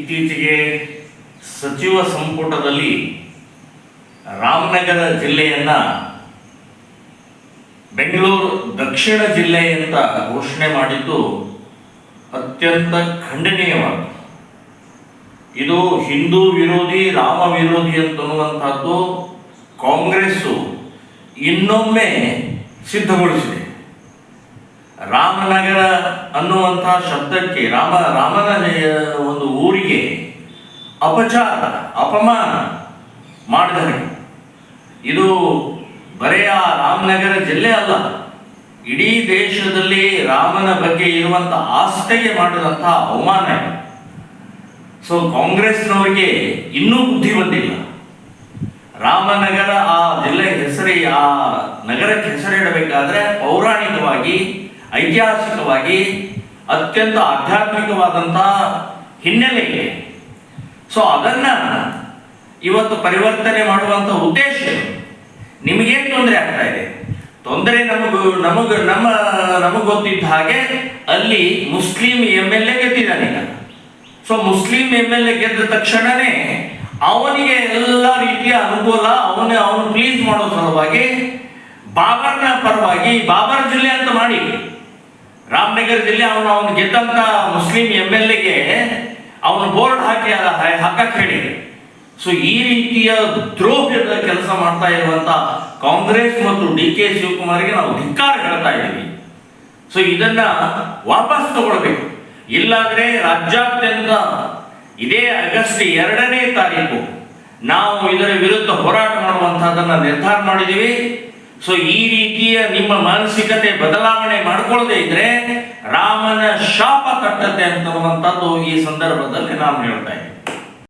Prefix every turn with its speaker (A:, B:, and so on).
A: ಇತ್ತೀಚೆಗೆ ಸಚಿವ ಸಂಪುಟದಲ್ಲಿ ರಾಮನಗರ ಜಿಲ್ಲೆಯನ್ನ ಬೆಂಗಳೂರು ದಕ್ಷಿಣ ಜಿಲ್ಲೆ ಅಂತ ಘೋಷಣೆ ಮಾಡಿದ್ದು ಅತ್ಯಂತ ಖಂಡನೀಯವಾದ ಇದು ಹಿಂದೂ ವಿರೋಧಿ, ರಾಮ ವಿರೋಧಿ ಅಂತನ್ನುವಂಥದ್ದು ಕಾಂಗ್ರೆಸ್ಸು ಇನ್ನೊಮ್ಮೆ ಸಿದ್ಧಗೊಳಿಸಿದೆ. ರಾಮನಗರ ಅನ್ನುವಂಥ ಶಬ್ದಕ್ಕೆ ರಾಮ ರಾಮನ ಒಂದು ಊರಿಗೆ ಅಪಚಾರ, ಅಪಮಾನ ಮಾಡಿದ ಹಾಗೆ ಇದು ಬರೇ ಆ ರಾಮನಗರ ಜಿಲ್ಲೆ ಅಲ್ಲ. ಇಡೀ ದೇಶದಲ್ಲಿ ರಾಮನ ಬಗ್ಗೆ ಇರುವಂಥ ಆಸ್ಥೆಗೆ ಮಾಡಿದಂಥ ಅವಮಾನ. ಸೊ ಕಾಂಗ್ರೆಸ್ನವರಿಗೆ ಇನ್ನೂ ಬುದ್ಧಿ ಬಂದಿಲ್ಲ. ರಾಮನಗರ ಆ ಜಿಲ್ಲೆ ಹೆಸರಿ, ಆ ನಗರಕ್ಕೆ ಹೆಸರಿಡಬೇಕಾದ್ರೆ ಪೌರಾಣಿಕವಾಗಿ ಐತಿಹಾಸಿಕವಾಗಿ ಅತ್ಯಂತ ಆಧ್ಯಾತ್ಮಿಕವಾದಂಥ ಹಿನ್ನೆಲೆ ಇದೆ. ಸೊ ಅದನ್ನ ಇವತ್ತು ಪರಿವರ್ತನೆ ಮಾಡುವಂಥ ಉದ್ದೇಶ. ನಿಮಗೇನು ತೊಂದರೆ ಆಗ್ತಾ ಇದೆ? ತೊಂದರೆ ನಮಗೂ, ನಮಗೆ, ನಮ್ಮ, ನಮಗೆ ಗೊತ್ತಿದ್ದ ಹಾಗೆ ಅಲ್ಲಿ ಮುಸ್ಲಿಂ ಎಂ ಎಲ್ ಎ ಗೆದ್ದಿದ್ದಾನೆ ಸೊ ಮುಸ್ಲಿಂ ಎಂ ಎಲ್ ಎ ಗೆದ್ದ ತಕ್ಷಣನೇ ಅವನಿಗೆ ಎಲ್ಲ ರೀತಿಯ ಅನುಕೂಲ, ಅವನೇ, ಅವನು ಪ್ಲೀಸ್ ಮಾಡೋ ಸಲುವಾಗಿ ಬಾಬರ್ನ ಪರವಾಗಿ, ಬಾಬರ್ ಜಿಲ್ಲೆ ಅಂತ ಮಾಡಿ. ರಾಮನಗರ ಜಿಲ್ಲೆ ಅವನು ಅವನು ಗೆದ್ದಂತ ಮುಸ್ಲಿಂ ಎಂ ಎಲ್ ಎಗೆ ಅವನು ಬೋರ್ಡ್ ಹಾಕಿ ಅದ ಹಾಕಕ್ಕೆ ಹೇಳಿ ಸೊ ಈ ರೀತಿಯ ದ್ರೋಹದ ಕೆಲಸ ಮಾಡ್ತಾ ಇರುವಂತ ಕಾಂಗ್ರೆಸ್ ಮತ್ತು ಡಿ ಕೆ ಶಿವಕುಮಾರ್ಗೆ ನಾವು ಧಿಕ್ಕಾರ ಹೇಳ್ತಾ ಇದ್ದೀವಿ. ಸೊ ಇದನ್ನ ವಾಪಸ್ ತಗೊಳ್ಬೇಕು. ಇಲ್ಲಾಂದ್ರೆ ರಾಜ್ಯಾದ್ಯಂತ ಇದೇ ಆಗಸ್ಟ್ ಎರಡನೇ ತಾರೀಕು ನಾವು ಇದರ ವಿರುದ್ಧ ಹೋರಾಟ ಮಾಡುವಂತಹದನ್ನ ನಿರ್ಧಾರ ಮಾಡಿದ್ದೀವಿ. ಸೊ ಈ ರೀತಿಯ ನಿಮ್ಮ ಮಾನಸಿಕತೆ ಬದಲಾವಣೆ ಮಾಡ್ಕೊಳ್ಳದೆ ಇದ್ರೆ ರಾಮನ ಶಾಪ ತಟ್ಟತೆ ಅಂತನ್ನುವಂಥದ್ದು ಈ ಸಂದರ್ಭದಲ್ಲಿ ನಾನು ಹೇಳ್ತಾ ಇದ್ದೀನಿ.